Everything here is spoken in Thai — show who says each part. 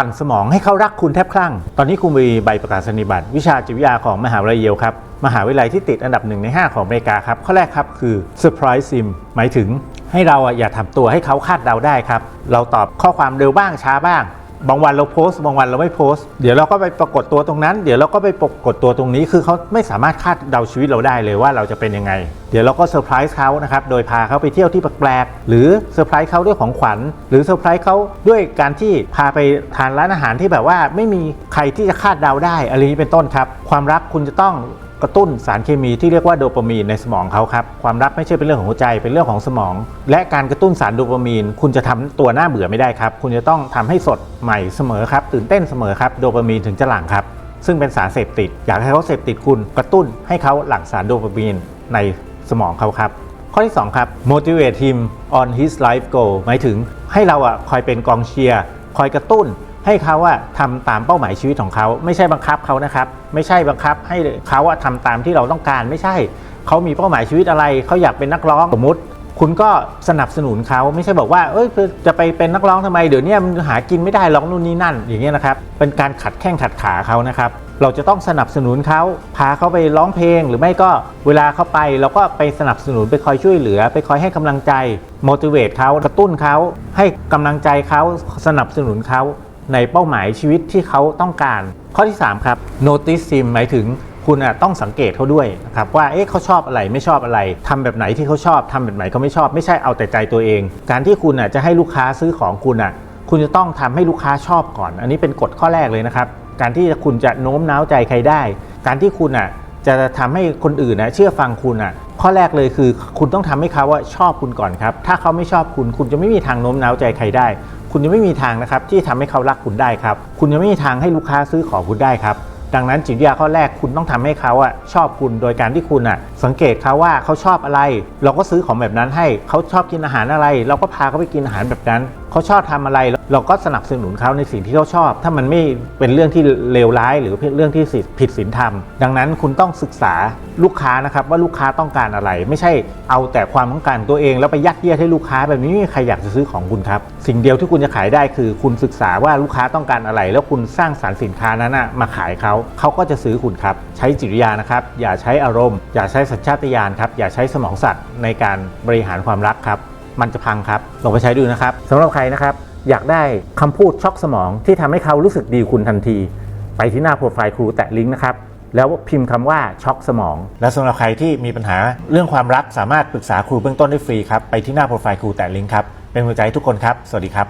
Speaker 1: ปั่นสมองให้เขารักคุณแทบคลั่ง ตอนนี้คุณมีใบประกาศนียบัตรวิชาจิตวิทยาของมหาวิทยาลัยเยลครับ มหาวิทยาลัยที่ติดอันดับหนึ่งใน 5 ของอเมริกาครับ ข้อแรกครับคือ surprise sim หมายถึงให้เราอะอย่าทำตัวให้เขาคาดเดาได้ครับ เราตอบข้อความเร็วบ้างช้าบ้าง บางวันเราโพสต์บางวันเราไม่โพสต์ เดี๋ยวเราก็ไปปรากฏตัวตรงนั้น เดี๋ยวเราก็ไปปรากฏตัวตรงนี้ คือเขาไม่สามารถคาดเดาชีวิตเราได้เลยว่าเราจะเป็นยังไง เดี๋ยวเราก็เซอร์ไพรส์เขานะครับ โดยพาเขาไปเที่ยวที่แปลกๆ หรือเซอร์ไพรส์เขาด้วยของขวัญ หรือเซอร์ไพรส์เขาด้วยการที่พาไปทานร้านอาหารที่แบบว่าไม่มีใครที่จะคาดเดาได้อะไรนี้เป็นต้นครับ ความรักคุณจะต้อง กระตุ้นสารเคมีที่เรียกว่าโดปามีนในสมองเขาครับความรักไม่ใช่เป็นเรื่องของหัวใจเป็นเรื่องของสมอง และการกระตุ้นสารโดปามีน คุณจะทำตัวหน้าเบื่อไม่ได้ครับ คุณจะต้องทำให้สดใหม่เสมอครับ ตื่นเต้นเสมอครับโดปามีนถึงจะหลั่งครับ ซึ่งเป็นสารเสพติด อยากให้เขาเสพติดคุณกระตุ้นให้เขาหลั่งสารโดปามีนในสมองเขาครับข้อที่ 2 ครับ motivate him on his life goal หมายถึงให้เราอะคอยเป็นกองเชียร์คอยกระตุ้น ให้เขาอะทำตามเป้าหมายชีวิตของเขา ไม่ใช่บังคับเขานะครับ ไม่ใช่บังคับให้เขาอะทำตามที่เราต้องการไม่ใช่ เขามีเป้าหมายชีวิตอะไร เขาอยากเป็นนักร้องสมมติ คุณก็สนับสนุนเขาไม่ใช่บอกว่าเอ้ยจะไปเป็นนักร้องทำไมเดี๋ยวนี้มันหากินไม่ได้ร้องนู่นนี่นั่น อย่างเงี้ยนะครับเป็นการขัดแข้งขัดขาเขานะครับเราจะต้องสนับสนุนเขาพาเขาไปร้องเพลง หรือไม่ก็เวลาเขาไปเราก็ไปสนับสนุนไปคอยช่วยเหลือ ไปคอยให้กำลังใจ motivate เขากระตุ้นเขาให้กำลังใจเขาสนับสนุนเขา ในเป้าหมายชีวิตที่เขาต้องการ ข้อที่ 3 ครับ notice him หมายถึงคุณอะต้องสังเกตเขาด้วยนะครับว่าเอ๊ะเขาชอบอะไรไม่ชอบอะไรทำแบบไหนที่เขาชอบทำแบบไหนเขาไม่ชอบ ไม่ใช่เอาแต่ใจตัวเอง การที่คุณอะจะให้ลูกค้าซื้อของคุณอะคุณจะต้องทำให้ลูกค้าชอบก่อน อันนี้เป็นกฎข้อแรกเลยนะครับ การที่คุณจะโน้มน้าวใจใครได้ การที่คุณอะจะทำให้คนอื่นนะเชื่อฟังคุณอะ ข้อแรกเลยคือ คุณต้องทำให้เขาว่าชอบคุณก่อนครับ ถ้าเขาไม่ชอบคุณ คุณจะไม่มีทางโน้มน้าวใจใครได้ คุณจะไม่มีทางนะครับที่ทำให้เขารักคุณได้ครับ คุณจะไม่มีทางให้ลูกค้าซื้อของคุณได้ครับ ดังนั้นจิตวิทยาข้อแรกคุณต้องทำให้เขาอะชอบคุณโดยการที่คุณอะ สังเกตเขาว่าเขาชอบอะไร เราก็ซื้อของแบบนั้นให้เขาชอบกินอาหารอะไร เราก็พาเขาไปกินอาหารแบบนั้นเขาชอบทำอะไร เราก็สนับสนุนเขาในสิ่งที่เขาชอบ ถ้ามันไม่เป็นเรื่องที่เลวร้าย หรือเรื่องที่ผิดศีลธรรม ดังนั้นคุณต้องศึกษาลูกค้านะครับว่าลูกค้าต้องการอะไร ไม่ใช่เอาแต่ความต้องการตัวเอง แล้วไปยัดเยียดให้ลูกค้าแบบนี้ใครอยากจะซื้อของคุณครับ สิ่งเดียวที่คุณจะขายได้คือ คุณศึกษาว่าลูกค้าต้องการอะไร แล้วคุณสร้างสารรค์สินค้านั้นนะมาขายเขาเขาก็จะซื้อคุณครับใช้จิตวิทยานะครับอย่าใช้อารมณ์ อย่าใช้สัญชาตญาณครับอย่าใช้สมองสัตว์ในการบริหารความรักครับ มันจะพังครับลองไปใช้ดูนะครับสำหรับใครนะครับ อยากได้คำพูดช็อกสมองที่ทำให้เขารู้สึกดีคุณทันที ไปที่หน้าโปรไฟล์ครูแตะลิงก์นะครับแล้วพิมพ์คำว่าช็อกสมอง และสำหรับใครที่มีปัญหาเรื่องความรักสามารถปรึกษาครูเบื้องต้นได้ฟรีครับ ไปที่หน้าโปรไฟล์ครูแตะลิงก์ครับ เป็นกำลังใจให้ทุกคนครับ สวัสดีครับ